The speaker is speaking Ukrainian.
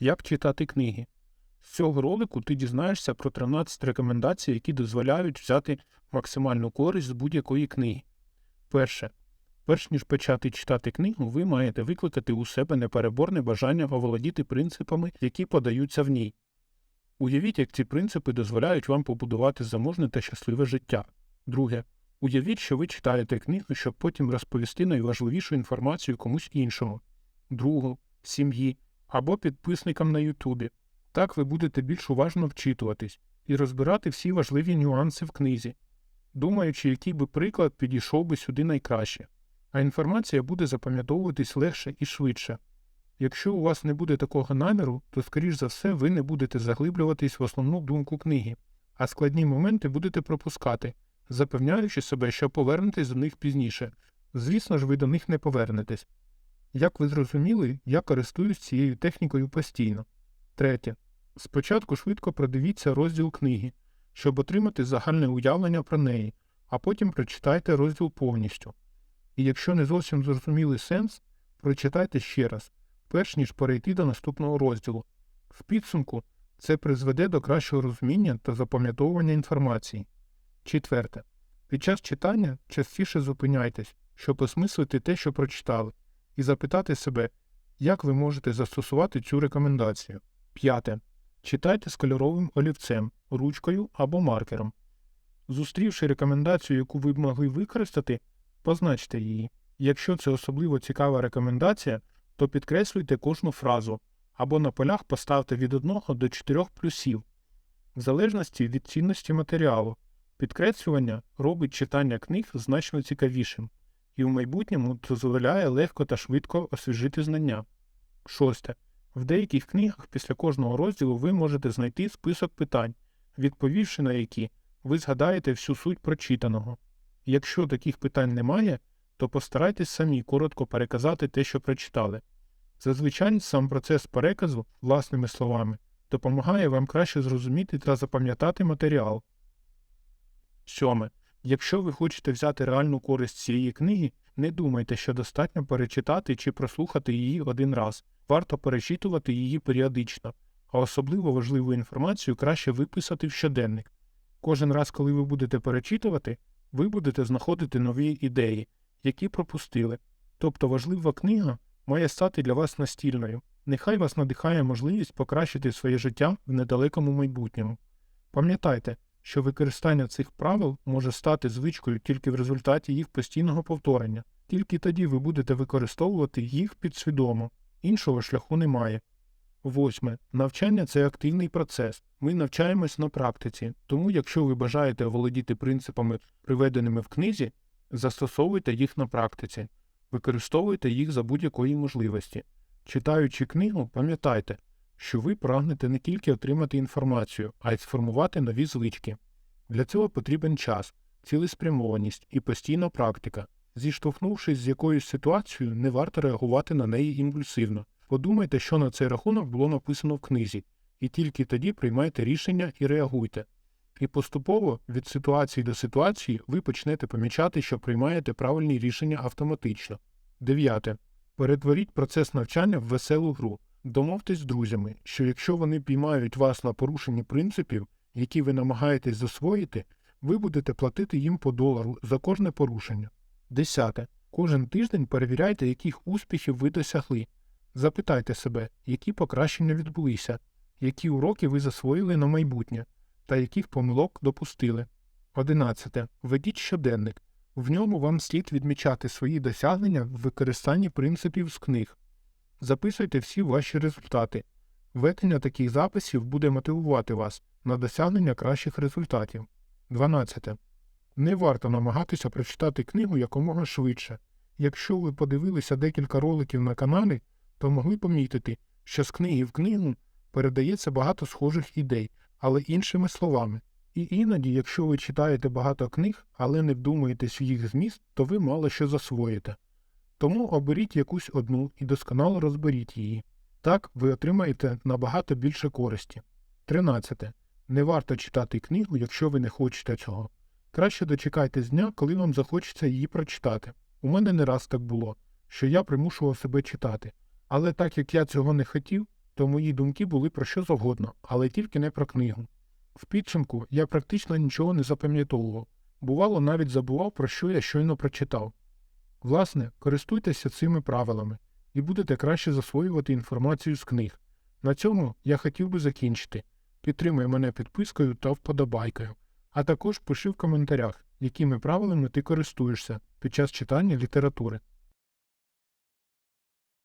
Як читати книги. З цього ролику ти дізнаєшся про 13 рекомендацій, які дозволяють взяти максимальну користь з будь-якої книги. Перше. Перш ніж почати читати книгу, ви маєте викликати у себе непереборне бажання оволодіти принципами, які подаються в ній. Уявіть, як ці принципи дозволяють вам побудувати заможне та щасливе життя. Друге. Уявіть, що ви читаєте книгу, щоб потім розповісти найважливішу інформацію комусь іншому, другу, сім'ї або підписникам на Ютубі. Так ви будете більш уважно вчитуватись і розбирати всі важливі нюанси в книзі, думаючи, який би приклад підійшов би сюди найкраще, а інформація буде запам'ятовуватись легше і швидше. Якщо у вас не буде такого наміру, то, скоріш за все, ви не будете заглиблюватись в основну думку книги, а складні моменти будете пропускати, запевняючи себе, що повернетесь до них пізніше. Звісно ж, ви до них не повернетесь. Як ви зрозуміли, я користуюсь цією технікою постійно. Третє. Спочатку швидко продивіться розділ книги, щоб отримати загальне уявлення про неї, а потім прочитайте розділ повністю. І якщо не зовсім зрозуміли сенс, прочитайте ще раз, перш ніж перейти до наступного розділу. В підсумку це призведе до кращого розуміння та запам'ятовування інформації. Четверте. Під час читання частіше зупиняйтесь, щоб осмислити те, що прочитали, і запитати себе, як ви можете застосувати цю рекомендацію. П'яте. Читайте з кольоровим олівцем, ручкою або маркером. Зустрівши рекомендацію, яку ви б могли використати, позначте її. Якщо це особливо цікава рекомендація, то підкреслюйте кожну фразу або на полях поставте від 1 до 4 плюсів, в залежності від цінності матеріалу. Підкреслювання робить читання книг значно цікавішим і в майбутньому дозволяє легко та швидко освіжити знання. Шосте. В деяких книгах після кожного розділу ви можете знайти список питань, відповівши на які ви згадаєте всю суть прочитаного. Якщо таких питань немає, то постарайтесь самі коротко переказати те, що прочитали. Зазвичай сам процес переказу власними словами допомагає вам краще зрозуміти та запам'ятати матеріал. Сьоме. Якщо ви хочете взяти реальну користь цієї книги, не думайте, що достатньо перечитати чи прослухати її один раз. Варто перечитувати її періодично, а особливо важливу інформацію краще виписати в щоденник. Кожен раз, коли ви будете перечитувати, ви будете знаходити нові ідеї, які пропустили. Тобто важлива книга має стати для вас настільною. Нехай вас надихає можливість покращити своє життя в недалекому майбутньому. Пам'ятайте, що використання цих правил може стати звичкою тільки в результаті їх постійного повторення, тільки тоді ви будете використовувати їх підсвідомо, іншого шляху немає. Восьме. Навчання це активний процес. Ми навчаємось на практиці, тому якщо ви бажаєте володіти принципами, приведеними в книзі, застосовуйте їх на практиці, використовуйте їх за будь-якої можливості. Читаючи книгу, пам'ятайте, що ви прагнете не тільки отримати інформацію, а й сформувати нові звички. Для цього потрібен час, цілеспрямованість і постійна практика. Зіштовхнувшись з якоюсь ситуацією, не варто реагувати на неї імпульсивно. Подумайте, що на цей рахунок було написано в книзі, і тільки тоді приймайте рішення і реагуйте. І поступово від ситуації до ситуації ви почнете помічати, що приймаєте правильні рішення автоматично. Дев'яте. Перетворіть процес навчання в веселу гру. Домовтесь з друзями, що якщо вони піймають вас на порушенні принципів, які ви намагаєтесь засвоїти, ви будете платити їм по долару за кожне порушення. Десяте. Кожен тиждень перевіряйте, яких успіхів ви досягли. Запитайте себе, які покращення відбулися, які уроки ви засвоїли на майбутнє, та яких помилок допустили. Одинадцяте. Ведіть щоденник. В ньому вам слід відмічати свої досягнення в використанні принципів з книг. Записуйте всі ваші результати. Ведення таких записів буде мотивувати вас на досягнення кращих результатів. 12. Не варто намагатися прочитати книгу якомога швидше. Якщо ви подивилися декілька роликів на каналі, то могли помітити, що з книги в книгу передається багато схожих ідей, але іншими словами. І іноді, якщо ви читаєте багато книг, але не вдумуєтесь в їх зміст, то ви мало що засвоїте. Тому оберіть якусь одну і досконало розберіть її. Так ви отримаєте набагато більше користі. 13. Не варто читати книгу, якщо ви не хочете цього. Краще дочекайтесь дня, коли вам захочеться її прочитати. У мене не раз так було, що я примушував себе читати. Але так як я цього не хотів, то мої думки були про що завгодно, але тільки не про книгу. В підсумку я практично нічого не запам'ятовував, бувало, навіть забував, про що я щойно прочитав. Власне, користуйтеся цими правилами і будете краще засвоювати інформацію з книг. На цьому я хотів би закінчити. Підтримуй мене підпискою та вподобайкою, а також пиши в коментарях, якими правилами ти користуєшся під час читання літератури.